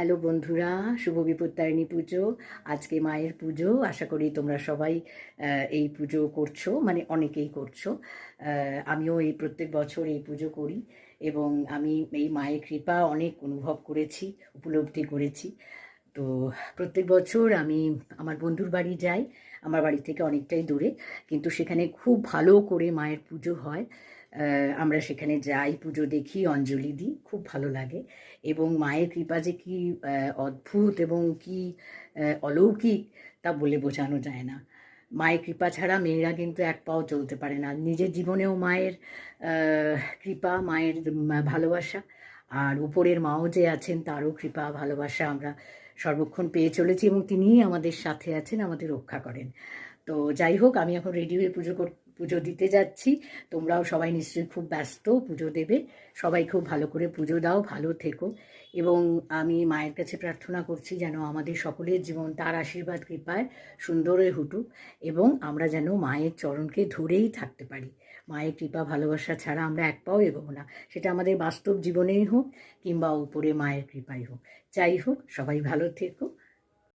Hello বন্ধুরা, শুভ বিপত্তারিণী পুজো, আজকে মায়ের পুজো, আশা করি তোমরা সবাই এই পুজো করছ মানে অনেকেই করছ। আমিও এই প্রত্যেক বছর এই পুজো করি এবং আমি এই মায়ের কৃপা অনেক অনুভব করেছি, উপলব্ধি করেছি। তো প্রত্যেক বছর আমি আমার বন্ধুর বাড়ি যাই। আমার বাড়ি থেকে অনেকটাই দূরে। কিন্তু সেখানে খুব ভালো করে মায়ের পুজো হয়। আমরা সেখানে যাই, পুজো দেখি, অঞ্জলি দিই। খুব ভালো লাগে। এবং মায়ের কৃপা যে কি অদ্ভুত এবং কি অলৌকিক তা বলে বোঝানো যায় না। মায়ের কৃপা ছাড়া মেয়েরা কিন্তু এক পাও চলতে পারে না। নিজের জীবনেও মায়ের কৃপা, মায়ের ভালোবাসা আর উপরের মাও যে আছেন তারও কৃপা, ভালোবাসা আমরা সর্বক্ষণ পেয়ে চলেছি এবং তিনিই আমাদের সাথে আছেন, আমাদের রক্ষা করেন। তো যাই হোক, আমি এখন রেডি হয়ে পুজো পুজো দিতে যাচ্ছি। তোমরাও সবাই নিশ্চয়ই খুব ব্যস্ত পুজো দেবে। সবাই খুব ভালো করে পুজো দাও, ভালো থেকো। এবং আমি মায়ের কাছে প্রার্থনা করছি যেন আমাদের সকলের জীবন তার আশীর্বাদ, কৃপায় সুন্দর হয়ে হুটুক এবং আমরা যেন মায়ের চরণকে ধরেই থাকতে পারি। মায়ের কৃপা, ভালোবাসা ছাড়া আমরা এক পাও এগোবো না। সেটা আমাদের বাস্তব জীবনেই হোক কিংবা উপরে মায়ের কৃপাই হোক। যাই হোক, সবাই ভালো থেকো।